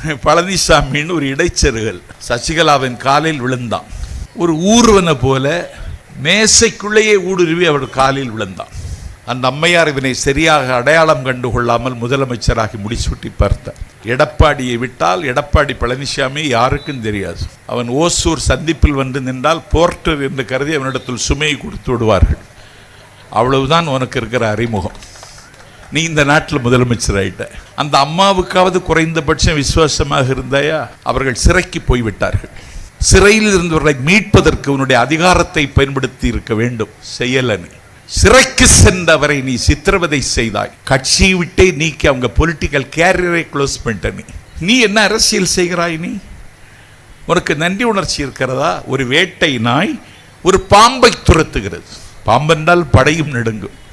பழனிசாமின்னு ஒரு இடைச்செருகல். சசிகலாவின் காலில் விழுந்தான். ஒரு ஊர்வனை போல மேசைக்குள்ளேயே ஊடுருவி அவர் காலில் விழுந்தான். அந்த அம்மையார் இதனை சரியாக அடையாளம் கண்டு கொள்ளாமல் முதலமைச்சராகி முடிசூட்டி பார்த்தார். எடப்பாடியை விட்டால் எடப்பாடி பழனிசாமி யாருக்கும் தெரியாது. அவன் ஓசூர் சந்திப்பில் வந்து நின்றால் போர்ட்டர் என்று கருதி அவனிடத்தில் சுமையை கொடுத்து விடுவார்கள். அவ்வளவுதான் உனக்கு இருக்கிற அறிமுகம். நீ இந்த நாட்டில் முதலமைச்சர் ஆயிட்ட. அந்த அம்மாவுக்காவது குறைந்தபட்சம் விசுவாசமாக இருந்தாயா? அவர்கள் சிறைக்கு போய்விட்டார்கள். சிறையில் இருந்தவர்களை மீட்பதற்கு உன்னுடைய அதிகாரத்தை பயன்படுத்தி இருக்க வேண்டும். செய்யலன்னு சிறைக்கு சென்றவரை நீ சித்திரவதை செய்தாய். கட்சியை விட்டே நீக்கி அவங்க பொலிட்டிக்கல் கேரியரை க்ளோஸ் பண்ணிட்ட நீ. நீ என்ன அரசியல் செய்கிறாய் நீ? உனக்கு நன்றி உணர்ச்சி இருக்கிறதா? ஒரு வேட்டை நாய் ஒரு பாம்பை துரத்துகிறது. பாம்பென்றால் படையும் நெடுங்கும்.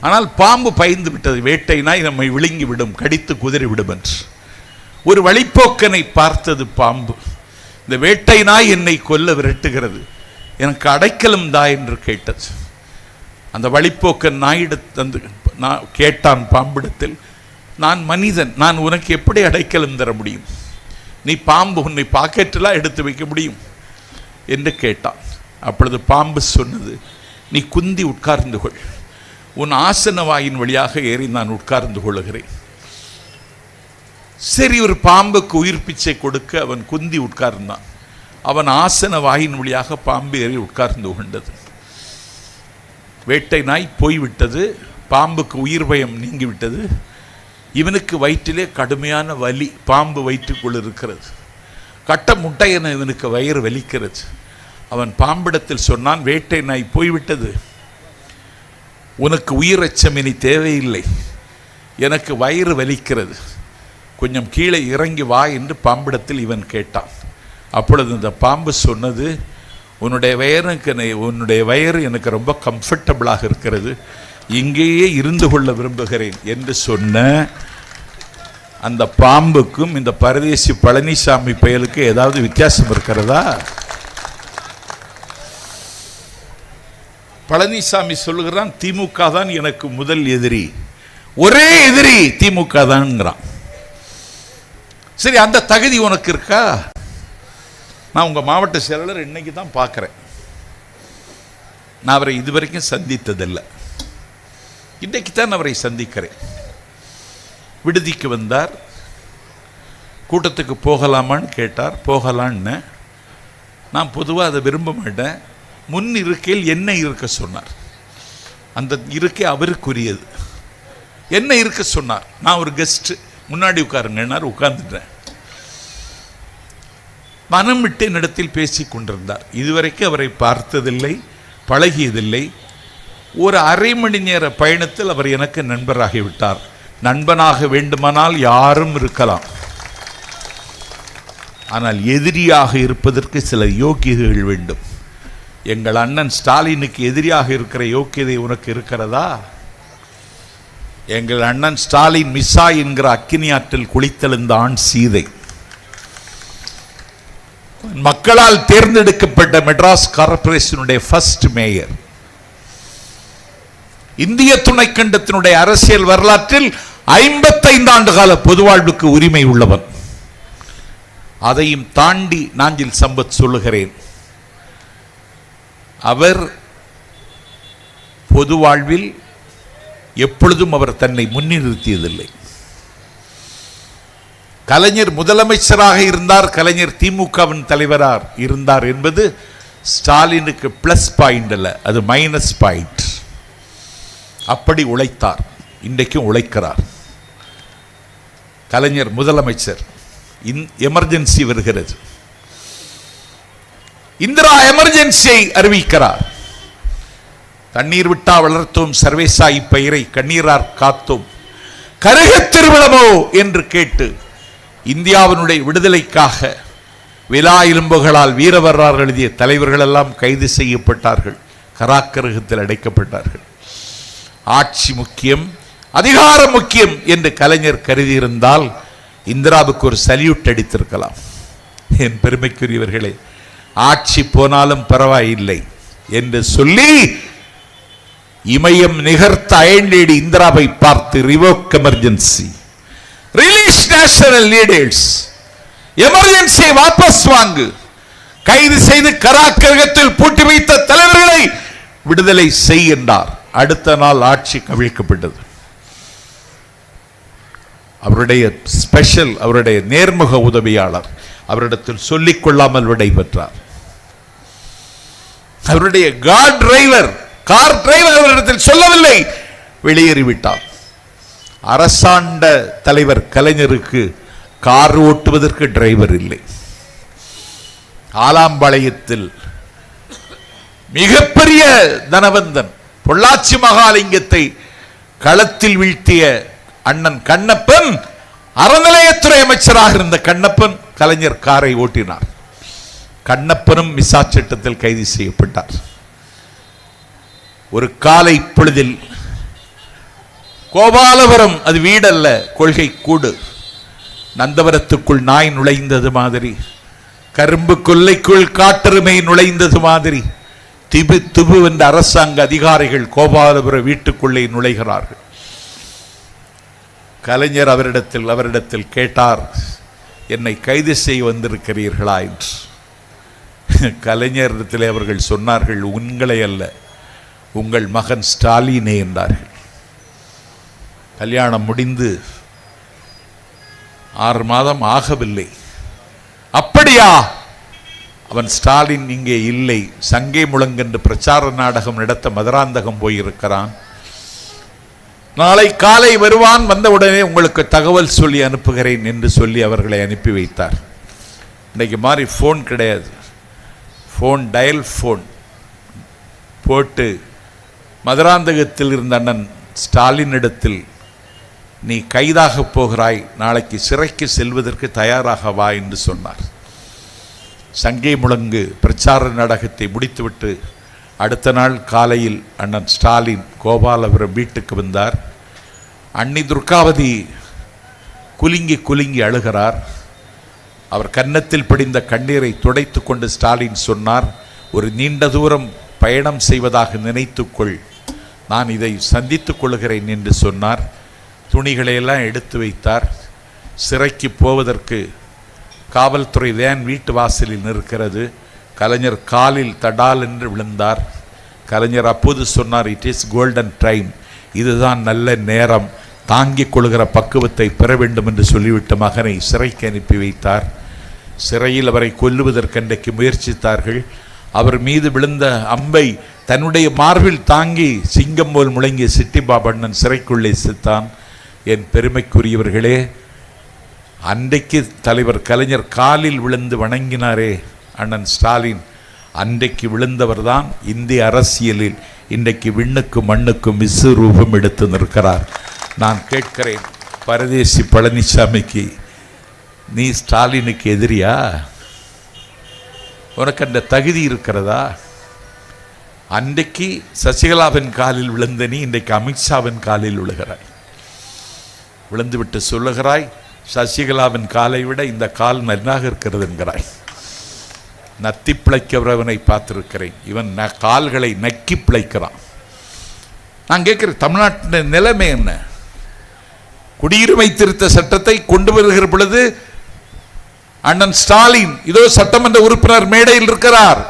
ஆனால் பாம்பு பயந்து விட்டது. வேட்டை நாய் நம்மை விழுங்கி விடும் கடித்து குதிரை விடும் என்று. ஒரு வழிப்போக்கனை பார்த்தது பாம்பு. இந்த வேட்டை நாய் என்னை கொல்ல விரட்டுகிறது. எனக்கு அடைக்கலம் தா என்று கேட்டது. அந்த வழிப்போக்கன் நாயிட தந்து நான் கேட்டான் பாம்பிடத்தில் நான் மனிதன் நான் உனக்கு எப்படி அடைக்கலம் தர முடியும்? நீ பாம்பு உன்னை பாக்கெட்டெல்லாம் எடுத்து வைக்க முடியும்? என்று கேட்டான். அப்பொழுது பாம்பு சொன்னது நீ குந்தி உட்கார்ந்து கொள். உன் ஆசன வாயின் வழியாக ஏறி நான் உட்கார்ந்து கொள்ளுகிறேன். சரி ஒரு பாம்புக்கு உயிர் பிச்சை கொடுக்க அவன் குந்தி உட்கார்ந்தான். அவன் ஆசன வாயின் வழியாக பாம்பு ஏறி உட்கார்ந்து கொண்டது. வேட்டை நாய் போய்விட்டது பாம்புக்கு உயிர் பயம் நீங்கிவிட்டது. இவனுக்கு வயிற்றிலே கடுமையான வலி பாம்பு வயிற்றுக்குள் இருக்கிறது. கட்ட முட்டை என இவனுக்கு வயிறு வலிக்கிறது. அவன் பாம்பிடத்தில் சொன்னான் வேட்டை நாய் போய்விட்டது. உனக்கு உயிர் அச்சம் இனி தேவையில்லை. எனக்கு வயிறு வலிக்கிறது. கொஞ்சம் கீழே இறங்கி வா என்று பாம்பிடத்தில் இவன் கேட்டான். அப்பொழுது இந்த பாம்பு சொன்னது உன்னுடைய வயருக்கு உன்னுடைய வயிறு எனக்கு ரொம்ப கம்ஃபர்டபுளாக இருக்கிறது. இங்கேயே இருந்து கொள்ள விரும்புகிறேன் என்று சொன்ன அந்த பாம்புக்கும் இந்த பரதேசி பழனிசாமி பயலுக்கு ஏதாவது வித்தியாசம் இருக்கிறதா? பழனிசாமி சொல்லுகிறான் திமுக தான் எனக்கு முதல் எதிரி. ஒரே எதிரி திமுக தான்ங்கிறான். சரி அந்த தகுதி உனக்கு இருக்கா? நான் உங்கள் மாவட்ட செயலாளர் இன்னைக்கு தான் பார்க்குறேன் நான் அவரை இதுவரைக்கும் சந்தித்ததில்லை. இன்றைக்கு தான் அவரை சந்திக்கிறேன். விடுதிக்கு வந்தார். கூட்டத்துக்கு போகலாமான்னு கேட்டார். போகலான்னு. நான் பொதுவாக அதை விரும்ப மாட்டேன். முன் இருக்கையில் என்ன இருக்க சொன்னார். அந்த இருக்கை அவருக்குரியது. என்ன இருக்க சொன்னார். நான் ஒரு கெஸ்ட் முன்னாடி உட்காருங்கன்னார் உட்கார்ந்துட்டேன். மனம் விட்டு என்னிடத்தில் பேசி கொண்டிருந்தார். இதுவரைக்கும் அவரை பார்த்ததில்லை பழகியதில்லை. ஒரு அரை மணி நேர பயணத்தில் அவர் எனக்கு நண்பராகிவிட்டார் நண்பனாக வேண்டுமானால் யாரும் இருக்கலாம். ஆனால் எதிரியாக இருப்பதற்கு சில யோக்கியதைகள் வேண்டும். எங்கள் அண்ணன் ஸ்டாலினுக்கு எதிரியாக இருக்கிற யோக்கியதை உனக்கு இருக்கிறதா? எங்கள் அண்ணன் ஸ்டாலின் மிஸ்ஸா என்கிற அக்கினி ஆற்றில் குளித்தெழுந்த ஆண் சீதை. மக்களால் தேர்ந்தெடுக்கப்பட்ட மெட்ராஸ் கார்பரேஷனுடைய ஃபர்ஸ்ட் மேயர் இந்திய துணைக்கண்டத்தினுடைய அரசியல் வரலாற்றில் ஐம்பத்தைந்து ஆண்டு கால பொதுவாழ்வுக்கு உரிமை உள்ளவன். அதையும் தாண்டி நாஞ்சில் சம்பத் சொல்லுகிறேன். அவர் பொது வாழ்வில் எப்பொழுதும் அவர் தன்னை முன்னிறுத்தியதில்லை. கலைஞர் முதலமைச்சராக இருந்தார் கலைஞர் திமுகவின் தலைவரார் இருந்தார் என்பது ஸ்டாலினுக்கு பிளஸ் பாயிண்ட் அல்ல அது மைனஸ் பாயிண்ட் அப்படி உழைத்தார் இன்றைக்கும் உழைக்கிறார். கலைஞர் முதலமைச்சர் இன் எமர்ஜென்சி வருகிறது. இந்திரா எமர்ஜென்சியை அறிவிக்கிறார். தண்ணீர் விட்டா வளர்த்தோம் சர்வேசாய் பயிரை கண்ணீரார் காத்தோம். கருக திருவிழமோ என்று கேட்டு இந்தியாவினுடைய விடுதலைக்காக விலா எலும்புகளால் வீரவர்றார் எழுதிய தலைவர்கள் எல்லாம் கைது செய்யப்பட்டார்கள். கராக்கரகத்தில் அடைக்கப்பட்டார்கள். ஆட்சி முக்கியம் அதிகாரம் முக்கியம் என்று கலைஞர் கருதியிருந்தால் இந்திராவுக்கு ஒரு சல்யூட் அடித்திருக்கலாம். என் பெருமைக்குரியவர்களே ஆட்சி போனாலும் பரவாயில்லை என்று சொல்லி இமயம் நிகர்த்த அயன்லேடி இந்திராவை பார்த்து revoke emergency release national leaders எமர்ஜென்சியை வாபஸ் வாங்கு. கைது செய்து கராக்கிரகத்தில் பூட்டி வைத்த தலைவர்களை விடுதலை செய் என்றார். அடுத்த நாள் ஆட்சி கவிழ்க்கப்பட்டது. அவருடைய ஸ்பெஷல் அவருடைய நேர்முக உதவியாளர் அவரிடத்தில் சொல்லிக் கொள்ளாமல் விடைபெற்றார். அவருடைய கார் டிரைவர் கார் டிரைவர் அவரிடத்தில் சொல்லவில்லை. வெளியேறிவிட்டார். அரசாண்ட தலைவர் கலைஞருக்கு கார் ஓட்டுவதற்கு டிரைவர் இல்லை. ஆலாம்பாளையத்தில் மிகப்பெரிய தனவந்தன் பொள்ளாச்சி மகாலிங்கத்தை களத்தில் வீழ்த்திய அண்ணன் கண்ணப்பன் அறநிலையத்துறை அமைச்சராக இருந்த கண்ணப்பன் கலைஞர் காரை ஓட்டினார். கண்ணப்பனும் மிசா சட்டத்தில் கைது செய்யப்பட்டார். ஒரு காலை பொழுதில் கோபாலபுரம் அது வீடல்ல கொள்கை கூடு. நந்தவரத்துக்குள் நாய் நுழைந்தது மாதிரி கரும்பு கொல்லைக்குள் காட்டெருமை நுழைந்தது மாதிரி திபு திபு என்ற அரசாங்க அதிகாரிகள் கோபாலபுர வீட்டுக்குள்ளே நுழைகிறார்கள். கலைஞர் அவரிடத்தில் அவரிடத்தில் கேட்டார் என்னை கைது செய்ய வந்திருக்கிறீர்களா? என்று. கலைஞரிடத்தில் அவர்கள் சொன்னார்கள் உங்களை அல்ல உங்கள் மகன் ஸ்டாலினே என்றார்கள். கல்யாணம் முடிந்து ஆறு மாதம் ஆகவில்லை. அப்படியா? அவன் ஸ்டாலின் இங்கே இல்லை. சங்கை முழங்கென்று பிரச்சார நாடகம் நடத்த மதுராந்தகம் போயிருக்கிறான். நாளை காலை வருவான் வந்தவுடனே உங்களுக்கு தகவல் சொல்லி அனுப்புகிறேன் என்று சொல்லி அவர்களை அனுப்பி வைத்தார். இன்னைக்கு மாதிரி ஃபோன் கிடையாது. ஃபோன் டயல் ஃபோன் போட்டு மதுராந்தகத்தில் இருந்த அண்ணன் ஸ்டாலினிடத்தில் நீ கைதாக போகிறாய் நாளைக்கு சிறைக்கு செல்வதற்கு தயாராக வா என்று சொன்னார். சங்கை முழங்கு பிரச்சார நாடகத்தை முடித்துவிட்டு அடுத்த நாள் காலையில் அண்ணன் ஸ்டாலின் கோபாலபுரம் வீட்டுக்கு வந்தார். அன்னி துர்காவதி குலுங்கி குலுங்கி அழுகிறார். அவர் கன்னத்தில் படிந்த கண்ணீரை துடைத்து கொண்டு ஸ்டாலின் சொன்னார் ஒரு நீண்ட தூரம் பயணம் செய்வதாக நினைத்துக்கொள். நான் இதை சந்தித்துக் கொள்கிறேன் என்று சொன்னார். துணிகளை எல்லாம் எடுத்து வைத்தார். சிறைக்கு போவதற்கு காவல்துறை வேன் வீட்டு வாசலில் நிற்கிறது. கலைஞர் காலில் தடால் என்று விழுந்தார். கலைஞர் அப்போது சொன்னார் இட் இஸ் கோல்டன் டைம். இதுதான் நல்ல நேரம். தாங்கிக் கொள்கிற பக்குவத்தை பெற வேண்டும் என்று சொல்லிவிட்டு மகனை சிறைக்கு அனுப்பி வைத்தார். சிறையில் அவரை கொல்லுவதற்கன்றைக்கு முயற்சித்தார்கள். அவர் மீது விழுந்த அம்பை தன்னுடைய மார்பில் தாங்கி சிங்கம் போல் முழங்கிய சிட்டி பாபண்ணன் சிறைக்குள்ளே சித்தான். என் பெருமைக்குரியவர்களே அன்றைக்கு தலைவர் கலைஞர் காலில் விழுந்து வணங்கினாரே அண்ணன் ஸ்டாலின். அன்றைக்கு விழுந்தவர்தான் இந்திய அரசியலில் இன்றைக்கு விண்ணுக்கும் மண்ணுக்கும் விஸ்வரூபம் எடுத்து நிற்கிறார். நான் கேட்கிறேன் பரதேசி பழனிசாமிக்கு நீ ஸ்டாலினுக்கு எதிரியா? உனக்கு அந்த தகுதி இருக்கிறதா? அன்றைக்கு சசிகலாவின் காலில் விழுந்த நீ இன்றைக்கு அமித்ஷாவின் காலில் விழுகிறாய். விழுந்துவிட்டு சொல்லுகிறாய் சசிகலாவின் காலை விட இந்த கால் நன்றாக இருக்கிறது என்கிறாய். நத்தி பிழைக்கிறவனை பார்த்துருக்கிறேன். இவன் ந கால்களை நக்கி பிழைக்கிறான். நான் கேட்குறேன் தமிழ்நாட்டின் நிலைமை என்ன? குடியுரிமை திருத்த சட்டத்தை கொண்டு வருகிற பொழுது அண்ணன் ஸ்டாலின் இதோ சட்டமன்ற உறுப்பினர் மேடையில் இருக்கிறார்.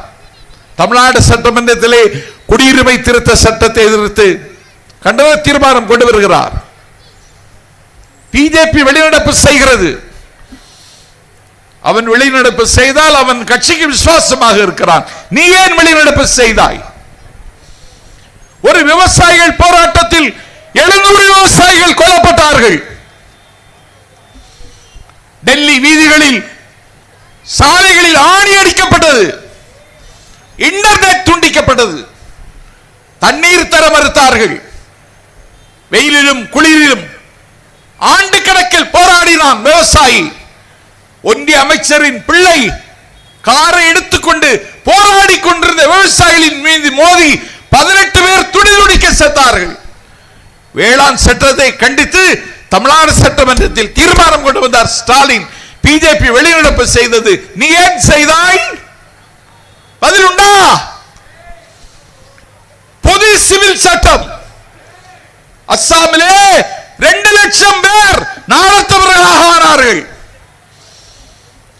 தமிழ்நாடு சட்டமன்றத்திலே குடியுரிமை திருத்த சட்டத்தை எதிர்த்து கண்டன தீர்மானம் கொண்டு வருகிறார். பிஜேபி வெளிநடப்பு செய்கிறது. அவன் வெளிநடப்பு செய்தால் அவன் கட்சிக்கு விசுவாசமாக இருக்கிறான். நீ ஏன் வெளிநடப்பு செய்தாய்? ஒரு விவசாயிகள் போராட்டத்தில் எழுநூறு விவசாயிகள் கொல்லப்பட்டார்கள். டெல்லி வீதிகளில் சாலைகளில் ஆணி அடிக்கப்பட்டது. இன்டர்நெட் துண்டிக்கப்பட்டது. தண்ணீர் தர மறுத்தார்கள். வெயிலிலும் குளிரிலும் ஆண்டு கணக்கில் போராடினான் விவசாயி. ஒன்றிய அமைச்சரின் பிள்ளை காரை எடுத்துக்கொண்டு போராடி கொண்டிருந்த விவசாயி மீது மோதி பதினெட்டு பேர் துடி துடிக்க செத்தார்கள் வேளாண் சட்டத்தை கண்டித்து தமிழ்நாடு சட்டமன்றத்தில் தீர்மானம் கொண்டு வந்தார் ஸ்டாலின். பிஜேபி வெளிநடப்பு செய்தது. நீ ஏன் செய்தாய்? பதில் உண்டா? பொது சிவில் சட்டம். அஸ்ஸாமிலே ரெண்டு லட்சம் பேர் நாளத்தவர்களாக ஆனார்கள்.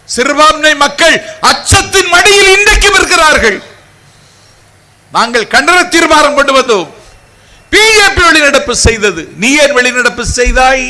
சிறுபான்மை மக்கள் அச்சத்தின் மடியில் இன்றைக்கும் இருக்கிறார்கள். நாங்கள் கண்டன தீர்மானம் கொண்டு வந்தோம். பிஜேபி வெளிநடப்பு செய்தது. நீ ஏன் வெளிநடப்பு செய்தாய்?